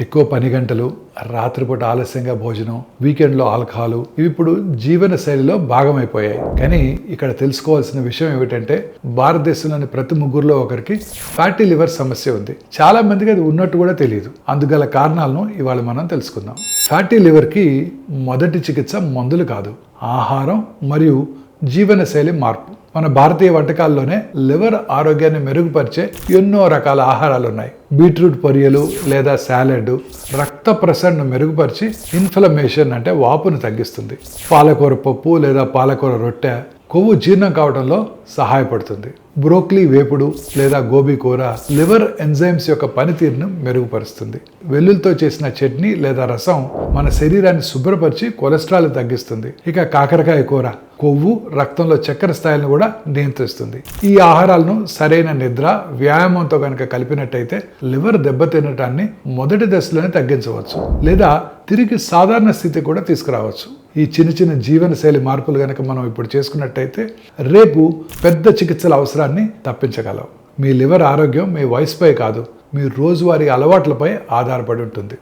ఎక్కువ పని గంటలు రాత్రిపూట ఆలస్యంగా భోజనం వీకెండ్లో ఆల్కహాలు ఇవి ఇప్పుడు జీవన శైలిలో భాగమైపోయాయి. కానీ ఇక్కడ తెలుసుకోవాల్సిన విషయం ఏమిటంటే భారతదేశంలోని ప్రతి ముగ్గురులో ఒకరికి ఫ్యాటీ లివర్ సమస్య ఉంది. చాలా మందికి అది ఉన్నట్టు కూడా తెలియదు. అందుగల కారణాలను ఇవాళ మనం తెలుసుకుందాం. ఫ్యాటీ లివర్కి మొదటి చికిత్స మందులు కాదు. ఆహారం మరియు జీవనశైలి మార్పు. మన భారతీయ వంటకాల్లోనే లివర్ ఆరోగ్యాన్ని మెరుగుపరిచే ఎన్నో రకాల ఆహారాలు ఉన్నాయి బీట్రూట్ పొరియలు లేదా సాలెడ్ రక్త ప్రసరణను మెరుగుపరిచి ఇన్ఫ్లమేషన్ అంటే వాపును తగ్గిస్తుంది. పాలకూర పప్పు లేదా పాలకూర రొట్టె కొవ్వు జీర్ణం కావడంలో సహాయపడుతుంది. బ్రోక్లీ వేపుడు లేదా గోబీ కూర లివర్ ఎంజైమ్స్ యొక్క పనితీరును మెరుగుపరుస్తుంది. వెల్లుల్లితో చేసిన చట్నీ లేదా రసం మన శరీరాన్ని శుభ్రపరిచి కొలెస్ట్రాల్ తగ్గిస్తుంది. ఇక కాకరకాయ కూర. కొవ్వు రక్తంలో చక్కెర స్థాయిలను కూడా నియంత్రిస్తుంది. ఈ ఆహారాలను సరైన నిద్ర వ్యాయామంతో కనుక కలిపినట్టయితే లివర్ దెబ్బతినటాన్ని మొదటి దశలోనే తగ్గించవచ్చు. లేదా తిరిగి సాధారణ స్థితి కూడా తీసుకురావచ్చు. ఈ చిన్న చిన్న జీవనశైలి మార్పులు కనుక మనం ఇప్పుడు చేసుకున్నట్టయితే రేపు పెద్ద చికిత్సల అవసరాన్ని తప్పించగలం. మీ లివర్ ఆరోగ్యం మీ వయసుపై కాదు మీ రోజువారీ అలవాట్లపై ఆధారపడి ఉంటుంది.